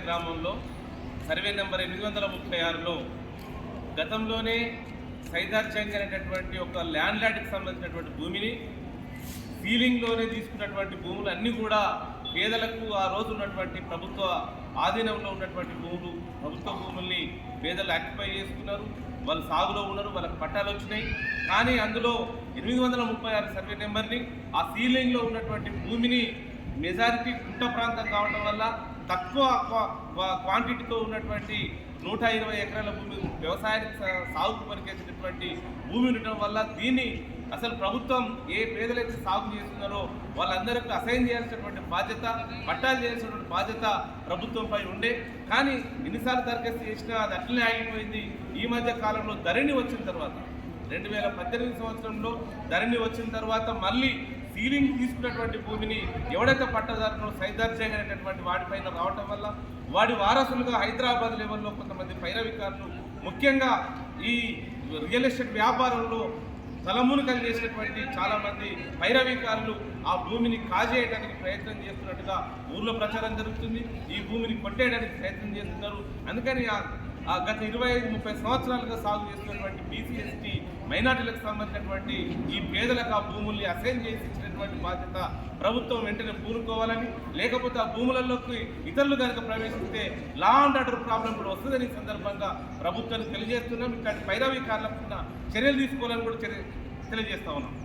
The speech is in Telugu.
గ్రామంలో సర్వే నెంబర్ ఎనిమిది వందల ముప్పై ఆరులో గతంలోనే సైదార్ చంగ్ అనేటటువంటి ఒక ల్యాండ్ ల్యాండ్కి సంబంధించినటువంటి భూమిని సీలింగ్లోనే తీసుకున్నటువంటి భూములు అన్నీ కూడా పేదలకు ఆ రోజు ఉన్నటువంటి ప్రభుత్వ ఆధీనంలో ఉన్నటువంటి భూములు ప్రభుత్వ భూముల్ని పేదలు ఆక్యుపై చేసుకున్నారు వాళ్ళు సాగులో ఉన్నారు వాళ్ళకి పట్టాలు వచ్చినాయి. కానీ అందులో ఎనిమిది వందల ముప్పై ఆరు సర్వే నెంబర్ని ఆ సీలింగ్లో ఉన్నటువంటి భూమిని మెజారిటీ గుంట ప్రాంతం కావడం వల్ల తక్కువ క్వాంటిటీతో ఉన్నటువంటి నూట ఇరవై ఎకరాల భూమి వ్యవసాయానికి సా- సాగుకు పనిచేసేటటువంటి భూమి ఉండటం వల్ల దీన్ని అసలు ప్రభుత్వం ఏ పేదలైతే సాగు చేస్తున్నారో వాళ్ళందరికీ అసైన్ చేయాల్సినటువంటి బాధ్యత పట్టాలు చేయాల్సినటువంటి బాధ్యత ప్రభుత్వంపై ఉండే. కానీ ఎన్నిసార్లు దరఖాస్తు చేసినా అది అట్లనే ఆగిపోయింది. ఈ మధ్య కాలంలో ధరణి వచ్చిన తర్వాత రెండు వేల పద్దెనిమిది సంవత్సరంలో ధరణి వచ్చిన తర్వాత మళ్ళీ సీలింగ్ తీసుకున్నటువంటి భూమిని ఎవడైతే పట్టదారునో సైదార్జంగా అనేటటువంటి వాడిపైన రావటం వల్ల వాడి వారసులుగా హైదరాబాద్ లెవెల్లో కొంతమంది పైరవికారులు ముఖ్యంగా ఈ రియల్ ఎస్టేట్ వ్యాపారంలో తలమునకలు చేసినటువంటి చాలామంది పైరవికారులు ఆ భూమిని కాజేయడానికి ప్రయత్నం చేస్తున్నట్టుగా ఊర్లో ప్రచారం జరుగుతుంది. ఈ భూమిని కొట్టేయడానికి ప్రయత్నం చేస్తున్నారు. అందుకని ఆ గత ఇరవై ఐదు ముప్పై సంవత్సరాలుగా సాగు చేస్తున్నటువంటి బీసీ ఎస్టీ మైనార్టీలకు సంబంధించినటువంటి ఈ పేదలకు ఆ భూముల్ని అసైన్ చేసి ఇచ్చినటువంటి బాధ్యత ప్రభుత్వం వెంటనే పూనుకోవాలని లేకపోతే ఆ భూములలోకి ఇతరులు కనుక ప్రవేశిస్తే లా అండ్ ఆర్డర్ ప్రాబ్లం కూడా వస్తుందని సందర్భంగా ప్రభుత్వానికి తెలియజేస్తున్నాం. ఇట్లాంటి పైరవీకారులకు చర్యలు తీసుకోవాలని కూడా చర్య తెలియజేస్తా ఉన్నాం.